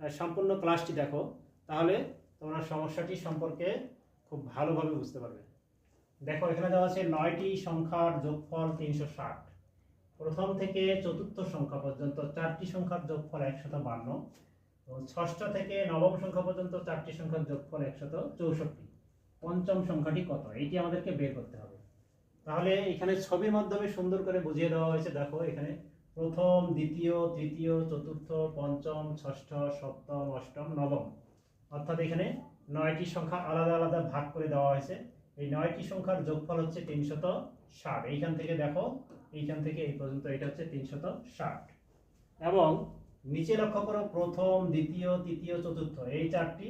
সম্পূর্ণ ক্লাসটি দেখো, তাহলে তোমরা সমস্যাটি সম্পর্কে খুব ভালোভাবে বুঝতে পারবে। দেখো, এখানে দেওয়া আছে নয়টি সংখ্যার যোগফল তিনশো ষাট। প্রথম থেকে চতুর্থ সংখ্যা পর্যন্ত চারটি সংখ্যার যোগফল একশত বান্ন। এবং ষষ্ঠ থেকে নবম সংখ্যা পর্যন্ত চারটি সংখ্যার যোগফল একশত চৌষট্টি। পঞ্চম সংখ্যাটি কত? এইটি আমাদেরকে বের করতে হবে। তাহলে এখানে ছবির মাধ্যমে সুন্দর করে বুঝিয়ে দেওয়া হয়েছে। দেখো, এখানে প্রথম, দ্বিতীয়, তৃতীয়, চতুর্থ, পঞ্চম, ষষ্ঠ, সপ্তম, অষ্টম, নবম। অর্থাৎ এখানে নয়টি সংখ্যা আলাদা আলাদা ভাগ করে দেওয়া হয়েছে। এই নয়টি সংখ্যার যোগফল হচ্ছে তিনশত ষাট। এইখান থেকে দেখো, এইখান থেকে এই পর্যন্ত এটা হচ্ছে তিনশত ষাট। এবং নিচে লক্ষ্য করো, প্রথম, দ্বিতীয়, তৃতীয়, চতুর্থ। এই চারটি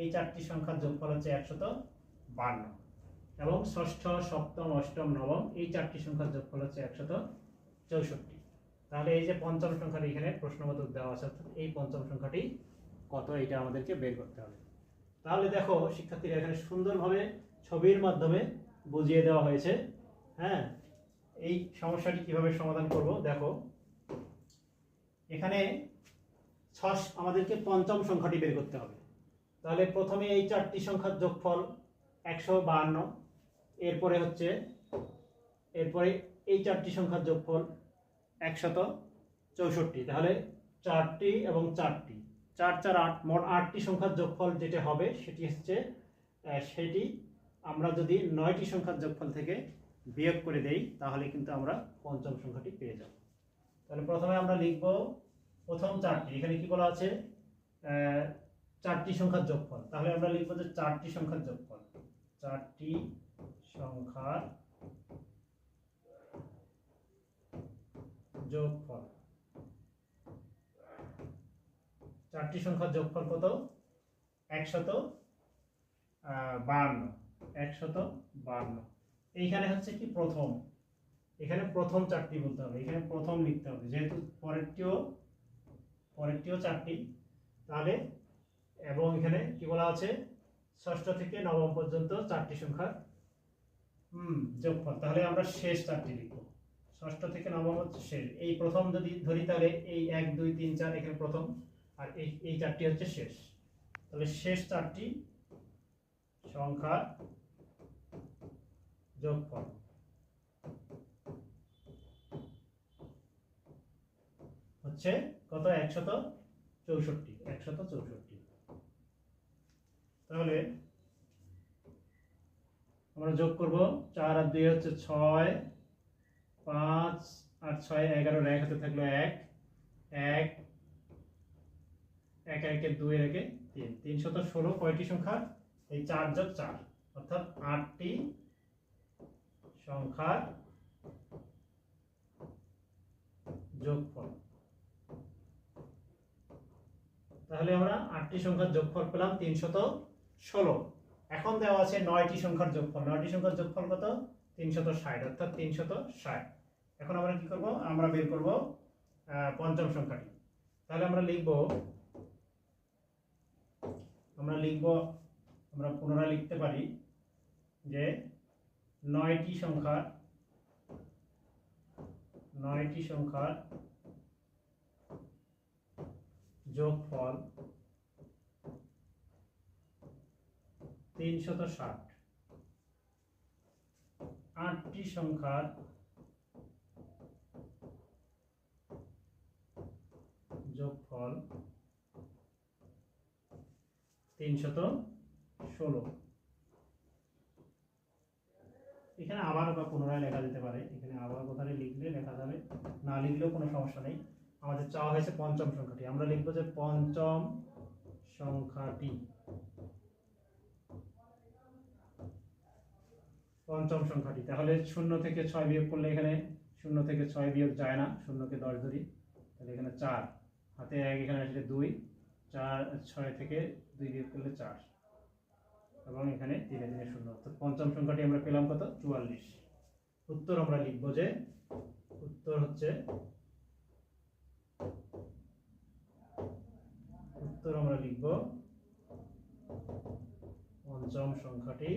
এই চারটি সংখ্যার যোগফল হচ্ছে একশত বান্ন। এবং ষষ্ঠ, সপ্তম, অষ্টম, নবম, এই চারটি সংখ্যার যোগফল হচ্ছে একশত চৌষট্টি। তাহলে এই যে পঞ্চম সংখ্যাটি এখানে প্রশ্নগত দেওয়া আছে এই পঞ্চম সংখ্যাটি কত, এটা আমাদেরকে বের করতে হবে। তাহলে দেখো, শিক্ষার্থীরা এখানে সুন্দরভাবে ছবির মাধ্যমে বুঝিয়ে দেওয়া হয়েছে হ্যাঁ? এই সমস্যাটি কীভাবে সমাধান করব, দেখো। এখানে ছশ, আমাদেরকে পঞ্চম সংখ্যাটি বের করতে হবে। তাহলে প্রথমে এই চারটি সংখ্যার যোগফল একশো বাহান্ন, এরপরে হচ্ছে, এরপরে এই চারটি সংখ্যার যোগফল একশত চৌষট্টি। তাহলে চারটি এবং চারটি। চার চার আট, মোট আটটি সংখ্যার যোগফল যেটা হবে সেটি হচ্ছে সেটি আমরা যদি নয়টি সংখ্যার যোগফল থেকে বিয়োগ করে দেই, তাহলে কিন্তু আমরা পঞ্চম সংখ্যাটি পেয়ে যাব। তাহলে প্রথমে আমরা লিখব প্রথম চারটি। এখানে কি বলা আছে? চারটি সংখ্যার যোগফল। তাহলে আমরা লিখব যে চারটি সংখ্যার যোগফল। চারটি সংখ্যার চারটি সংখ্যার যোগফল কত? একশত বাহান্ন। একশত, বাহান্ন। এইখানে হচ্ছে কি প্রথম? এখানে প্রথম চারটি বলতে হবে। এখানে প্রথম লিখতে হবে। যেহেতু পরেরটিও পরেরটিও চারটি, তাহলে এবং এখানে কি বলা আছে? ষষ্ঠ থেকে নবম পর্যন্ত চারটি সংখ্যার, হুম, যোগফল। তাহলে আমরা শেষ চারটি লিখব। ষষ্ঠ থেকে নবম হচ্ছে শেষ। এই প্রথম যদি ধরি তাহলে এই এক, দুই, তিন, চার এখানে প্রথম। আর এই এই চারটি হচ্ছে শেষ। তাহলে শেষ চারটি সংখ্যার যোগফল। হচ্ছে কত? একশত চৌষট্টি। একশত চৌষট্টি। তাহলে আমরা যোগ করব চার আর দুই হচ্ছে ছয়। পাঁচ আর ছয় এগারো এক হাতে থাকল এক। এক এক একে দুই একে তিন। তিনশত ষোলো, কয়টি সংখ্যা এই চার যোগ চার, অর্থাৎ আটটি সংখ্যার যোগফল। তাহলে আমরা আটটি সংখ্যার যোগফল পেলাম তিনশত ষোলো। এখন দেওয়া আছে নয়টি সংখ্যার যোগফল। নয়টি সংখ্যার যোগফল কত? তিনশত ষাট, অর্থাৎ তিনশত ষাট। এখন আমরা কি করব? আমরা বের করব পঞ্চম সংখ্যাটি। তাহলে আমরা লিখব আমরা লিখব, আমরা পুনরায় লিখতে পারি যে নয়টি সংখ্যার নয়টি সংখ্যার যোগফল তিনশত ষাট। আটটি সংখ্যার যোগফল তিনশত ষোলো। এখানে আবার বা পুনরায় লেখা যেতে পারে। এখানে আবার কথাটা লিখলে লেখা যাবে? না লিখলেও কোনো সমস্যা নেই। আমাদের চাওয়া হয়েছে পঞ্চম সংখ্যাটি। আমরা লিখব যে পঞ্চম সংখ্যাটি। পঞ্চম সংখ্যাটি। তাহলে শূন্য থেকে ছয় বিয়োগ করলে এখানে শূন্য থেকে ছয় বিয়োগ যায় না। শূন্যকে দশ ধরি। তাহলে এখানে চার। হাতে এক এখানে আসলে দুই। চার, ছয় থেকে দুই বিয়োগ করলে চার। এবং এখানে তিনে তিনে শূন্য। অর্থাৎ পঞ্চম সংখ্যাটি আমরা পেলাম কত? চুয়াল্লিশ। উত্তর আমরা লিখব যে, উত্তর হচ্ছে, উত্তর আমরা লিখব পঞ্চম সংখ্যাটি